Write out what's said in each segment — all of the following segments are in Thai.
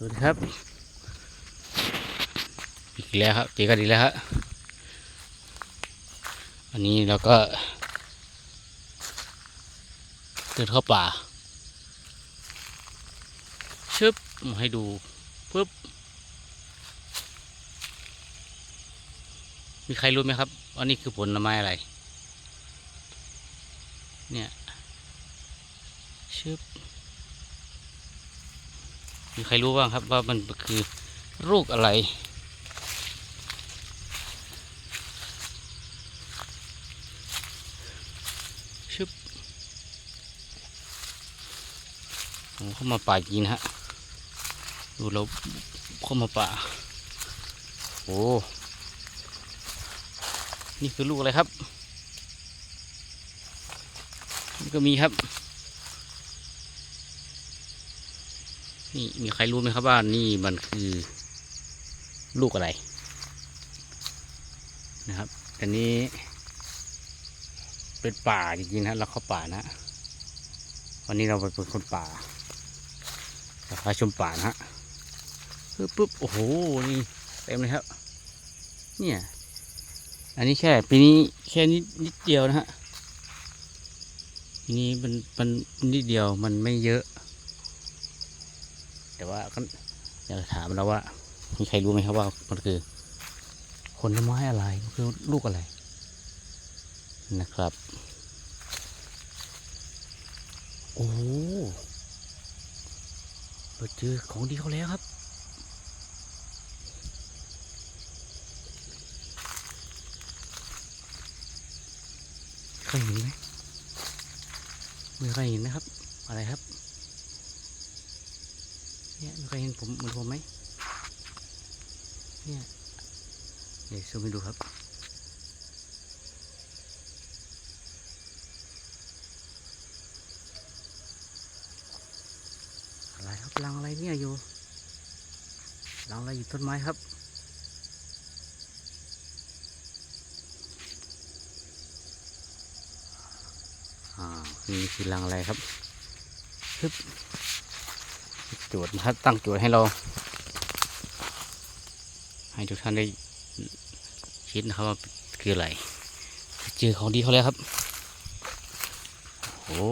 สวัสดีครับ อีกแล้วครับเจอกันอีกแล้วครับอันนี้เราก็เดินเข้าป่าชึบให้ดูปุ๊บมีใครรู้ไหมครับว่านี่คือผลไม้อะไร เนี่ยชึบ มีใครรู้บ้างครับว่ามันคือลูกอะไรชึบผมเข้ามาป่าจริงนฮะ ดูแล้วเข้ามาป่า โอ้ นี่คือลูกอะไรครับนี่ก็มีครับ นี่มีใครรู้ไหมครับว่านี่มันคือลูกอะไรนะครับอันนี้เป็นป่าจริงๆนะเราเข้าป่านะ วันนี้เราไปเป็นคนป่าเราพาชมป่านะฮะปึ๊บปุ๊บโอ้โหนี่เต็มเลยครับ เนี่ย อันนี้แค่ปีนี้แค่นิดนิดเดียวนะฮะปีนี้มันมันนิดเดียวมันไม่เยอะ แต่ว่าก็อยากจะถามเราว่ามีใครรู้ไหมครับว่ามันคือผลไม้อะไรมันคือลูกอะไรนะครับ โอ้เราเจอของดีเขาแล้วครับ เคยเห็นไหมไม่เคยเห็นนะครับ อะไรครับ เนี่ยมีใครเห็นผมเหมือนผมไหมเนี่ยเดี๋ยวซูมให้ดูครับ อะไรครับรังอะไรเนี่ยอยู่รังอะไรอยู่ต้นไม้ครับอ่านี่คือรังอะไรครับฮึบ โจทย์นะครับตั้งโจทย์ให้เรา ให้ทุกท่านได้คิดนะครับว่าคืออะไรเจอของดีเขาแล้วครับโอ้โห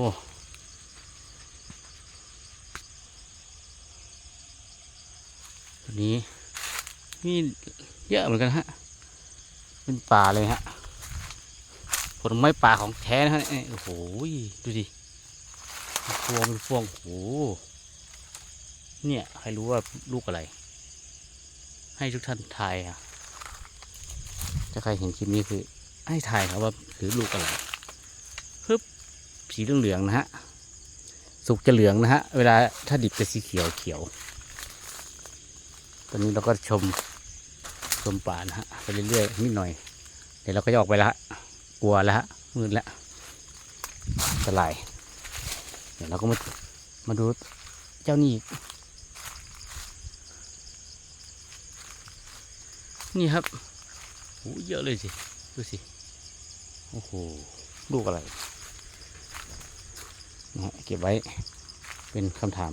ตัวนี้นี่เยอะเหมือนกันฮะ เป็นป่าเลยฮะผลไม้ป่าของแท้นะฮะโอ้โหดูดิพวงเป็นพวงโอ้โห เนี่ย ใครรู้ว่าลูกอะไร ให้ทุกท่านทายอะถ้าใครเห็นคลิปนี้คือ ให้ทายครับว่าคือลูกอะไรฮึบสีเหลืองๆนะฮะ สุกจะเหลืองนะฮะ เวลาถ้าดิบจะสีเขียวเขียว ตอนนี้เราก็ชมชมป่านะฮะไปเรื่อยๆนิดหน่อย เดี๋ยวเราก็จะออกไปละกลัวละมืดล้วอันตรายเดี๋ยวเราก็มามาดูเจ้านี่อีก นี่ครับโอ้เยอะเลยสิดูสิโอ้โหลูกอะไรนะฮะเก็บไว้เป็นคำถาม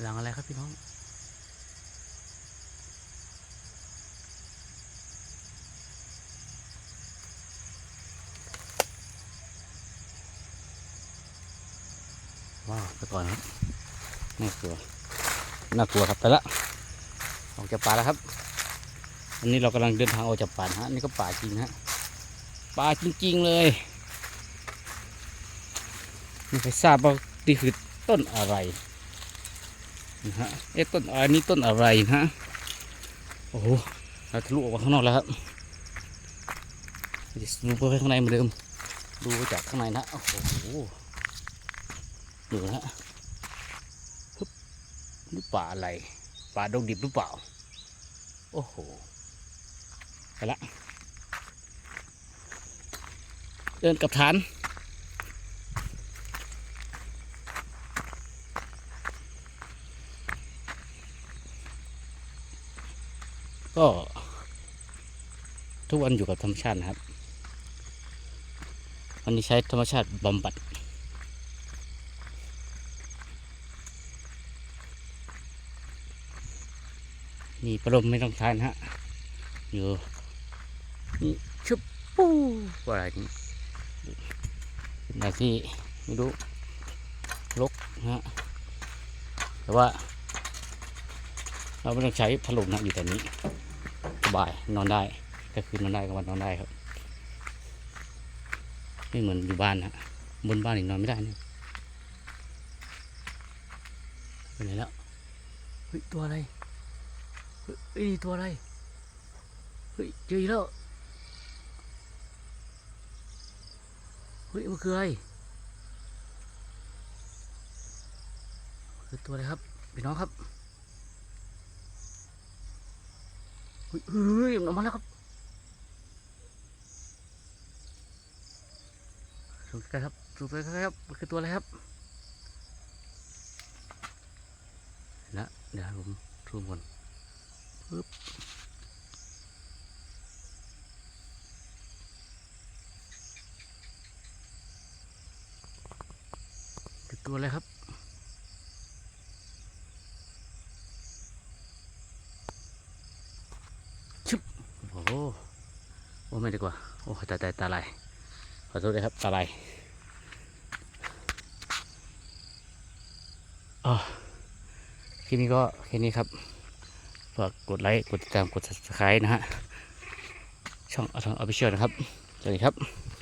หลังอะไรครับพี่น้องาวไปก่อนครับน่ากลัวน่ากลัวครับไปละออกจากป่าแล้วครับ อันนี้เรากำลังเดินทางออกจากป่านะฮะนี่ก็ป่าจริงฮะป่าจริง ๆ เลยไม่เคยทราบว่านี่คือต้นอะไรนะฮะเอ๊ะต้นอันนี้ต้นอะไรนะฮะโอ้โหเราทะลุออกมาข้างนอกแล้วครับดูไปข้างในเหมือนเดิมดูจากข้างในนะโอ้โห ดูฮะฮึบหรือป่าอะไรป่าดงดิบหรือเปล่า โอ้โหไปละ เดินกับฐาน ก็ทุกวันอยู่กับธรรมชาตินะครับ วันนี้ใช้ธรรมชาติบำบัด นี่ประลมไม่ต้องทานฮะ อยู่นี่ชุบปูอะไรนี่เป็นอะไรที่ไม่รู้ลกนะฮะ แต่ว่า เราไม่ต้องใช้พัดลมนะอยู่แต่นี้สบายนอนได้ก็คือนอนได้ก็วันนอนได้ครับไม่เหมือนอยู่บ้านนะบนบ้านอีกนอนไม่ได้เนี่ยไปไหนแล้วเฮ้ยตัวอะไร เฮ้ยตัวอะไร เฮ้ยเจออีกแล้ว เฮ้ยมันคืออะไรคือตัวอะไรครับพี่น้องครับ เฮ้ยเฮ้ยมันออกมาแล้วครับสูงใกล้ครับสูงไปใกล้ครับมันคือตัวอะไรครับนะเดี๋ยวผมซูมก่อน ปึ๊บตัวอะไรครับชุบโอ้โหโอ้ไม่ดีกว่า โอ้ตายตายตาลายขอโทษด้วยครับ ตาลายอ๋อคลิปนี้ก็แค่นี้ครับ ฝากกดไลค์กดติดตามกด subscribe นะฮะช่องอทองออฟฟิเชียลนะครับ สวัสดีครับ